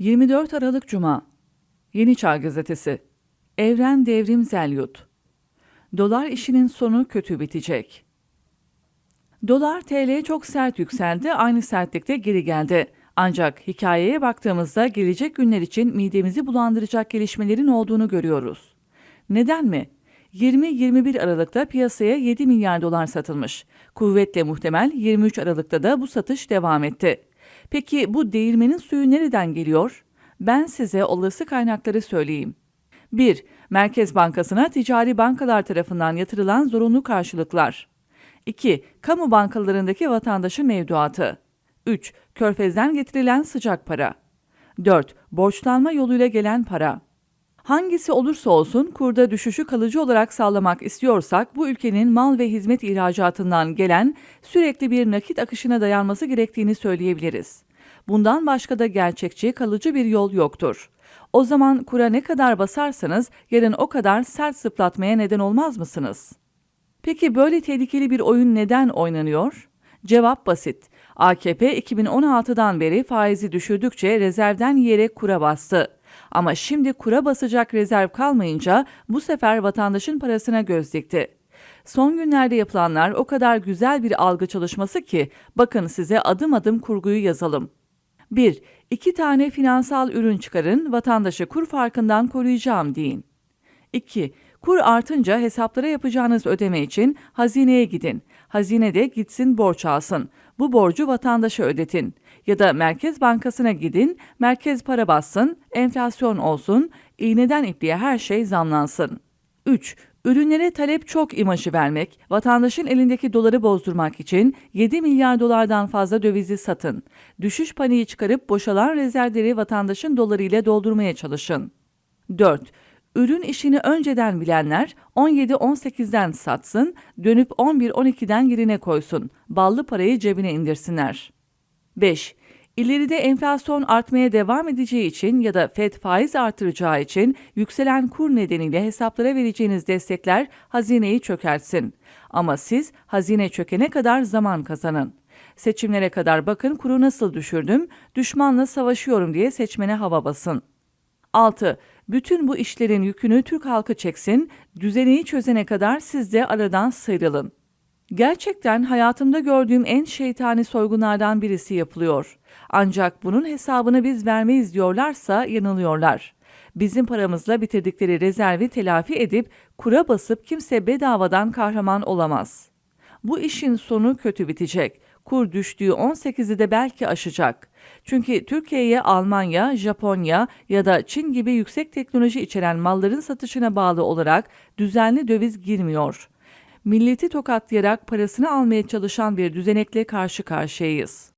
24 Aralık Cuma Yeni Çağ Gazetesi Evren Devrim Zelyut Dolar işinin sonu kötü bitecek. Dolar TL çok sert yükseldi, aynı sertlikte geri geldi. Ancak hikayeye baktığımızda gelecek günler için midemizi bulandıracak gelişmelerin olduğunu görüyoruz. Neden mi? 20-21 Aralık'ta piyasaya 7 milyar dolar satılmış. Kuvvetle muhtemel 23 Aralık'ta da bu satış devam etti. Peki bu değirmenin suyu nereden geliyor? Ben size olası kaynakları söyleyeyim. 1. Merkez Bankası'na ticari bankalar tarafından yatırılan zorunlu karşılıklar. 2. Kamu bankalarındaki vatandaşın mevduatı. 3. Körfez'den getirilen sıcak para. 4. Borçlanma yoluyla gelen para. Hangisi olursa olsun kurda düşüşü kalıcı olarak sağlamak istiyorsak bu ülkenin mal ve hizmet ihracatından gelen sürekli bir nakit akışına dayanması gerektiğini söyleyebiliriz. Bundan başka da gerçekçi kalıcı bir yol yoktur. O zaman kura ne kadar basarsanız yarın o kadar sert zıplatmaya neden olmaz mısınız? Peki böyle tehlikeli bir oyun neden oynanıyor? Cevap basit. AKP 2016'dan beri faizi düşürdükçe rezervden yiyerek kura bastı. Ama şimdi kura basacak rezerv kalmayınca bu sefer vatandaşın parasına göz dikti. Son günlerde yapılanlar o kadar güzel bir algı çalışması ki bakın size adım adım kurguyu yazalım. 1. İki tane finansal ürün çıkarın, vatandaşı kur farkından koruyacağım deyin. 2. Kur artınca hesaplara yapacağınız ödeme için hazineye gidin. Hazinede gitsin borç alsın. Bu borcu vatandaşa ödetin. Ya da Merkez Bankası'na gidin, merkez para bassın, enflasyon olsun, iğneden ipliğe her şey zamlansın. 3. Ürünlere talep çok imajı vermek, vatandaşın elindeki doları bozdurmak için 7 milyar dolardan fazla dövizi satın. Düşüş paniği çıkarıp boşalan rezervleri vatandaşın dolarıyla doldurmaya çalışın. 4. Ürün işini önceden bilenler 17-18'den satsın, dönüp 11-12'den yerine koysun. Ballı parayı cebine indirsinler. 5. İleride enflasyon artmaya devam edeceği için ya da FED faiz artıracağı için yükselen kur nedeniyle hesaplara vereceğiniz destekler hazineyi çökertsin. Ama siz hazine çökene kadar zaman kazanın. Seçimlere kadar bakın kuru nasıl düşürdüm, düşmanla savaşıyorum diye seçmene hava basın. 6. Bütün bu işlerin yükünü Türk halkı çeksin, düzeni çözene kadar siz de aradan sıyrılın. Gerçekten hayatımda gördüğüm en şeytani soygunlardan birisi yapılıyor. Ancak bunun hesabını biz vermeyiz diyorlarsa yanılıyorlar. Bizim paramızla bitirdikleri rezervi telafi edip kura basıp kimse bedavadan kahraman olamaz. Bu işin sonu kötü bitecek. Kur düştüğü 18'i de belki aşacak. Çünkü Türkiye'ye Almanya, Japonya ya da Çin gibi yüksek teknoloji içeren malların satışına bağlı olarak düzenli döviz girmiyor milleti tokatlayarak parasını almaya çalışan bir düzenekle karşı karşıyayız.